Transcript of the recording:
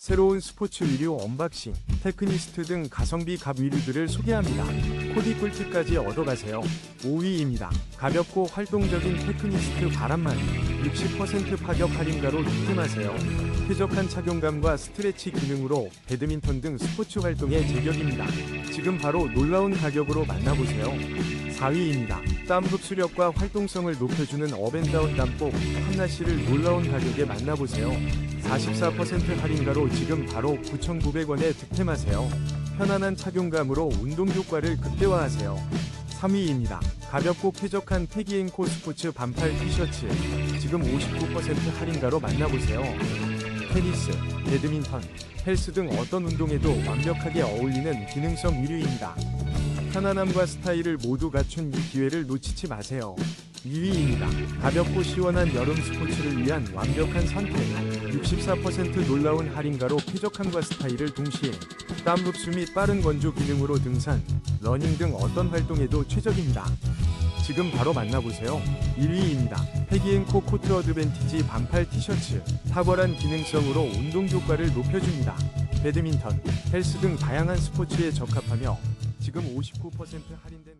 새로운 스포츠 의류 언박싱, 테크니스트 등 가성비 갑 의류들을 소개합니다. 코디 꿀팁까지 얻어가세요. 5위입니다. 가볍고 활동적인 테크니스트 바람만 60% 파격 할인가로 입금하세요. 쾌적한 착용감과 스트레치 기능으로 배드민턴 등 스포츠 활동에 제격입니다. 지금 바로 놀라운 가격으로 만나보세요. 4위입니다. 땀 흡수력과 활동성을 높여주는 업앤다운 땀복 한나씨를 놀라운 가격에 만나보세요. 44% 할인가로 지금 바로 9,900원에 득템하세요. 편안한 착용감으로 운동 효과를 극대화하세요. 3위입니다. 가볍고 쾌적한 패기앤코 스포츠 반팔 티셔츠 지금 59% 할인가로 만나보세요. 테니스, 배드민턴, 헬스 등 어떤 운동에도 완벽하게 어울리는 기능성 의류입니다. 편안함과 스타일을 모두 갖춘 이 기회를 놓치지 마세요. 2위입니다. 가볍고 시원한 여름 스포츠를 위한 완벽한 선택. 64% 놀라운 할인가로 쾌적함과 스타일을 동시에 땀 흡수 및 빠른 건조 기능으로 등산, 러닝 등 어떤 활동에도 최적입니다. 지금 바로 만나보세요. 1위입니다. 패기앤코 코트 어드밴티지 반팔 티셔츠. 탁월한 기능성으로 운동 효과를 높여줍니다. 배드민턴, 헬스 등 다양한 스포츠에 적합하며 지금 59% 할인된